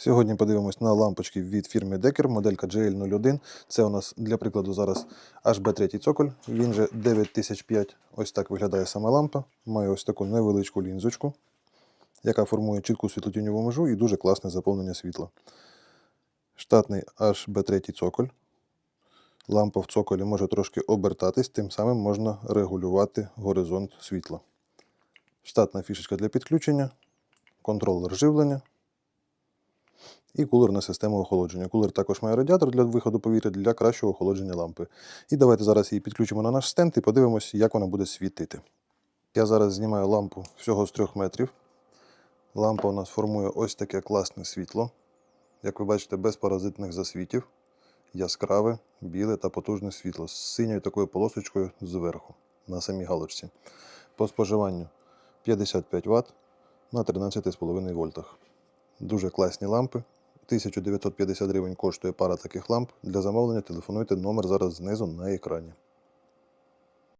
Сьогодні подивимось на лампочки від фірми Decker, моделька GL01. Це у нас для прикладу зараз HB3 цоколь, він же 9005. Ось так виглядає сама лампа. Має ось таку невеличку лінзочку, яка формує чітку світлотіньову межу і дуже класне заповнення світла. Штатний HB3 цоколь. Лампа в цоколі може трошки обертатись, тим самим можна регулювати горизонт світла. Штатна фішечка для підключення, контролер живлення і кулерна система охолодження. Кулер також має радіатор для виходу повітря для кращого охолодження лампи. І давайте зараз її підключимо на наш стенд і подивимося, як вона буде світити. Я зараз знімаю лампу всього з 3 метрів. Лампа у нас формує ось таке класне світло. Як ви бачите, без паразитних засвітів. Яскраве, біле та потужне світло з синьою такою полосочкою зверху на самій галочці. По споживанню 55 Вт на 13,5 вольтах. Дуже класні лампи. 1950 гривень коштує пара таких ламп. Для замовлення телефонуйте номер зараз знизу на екрані.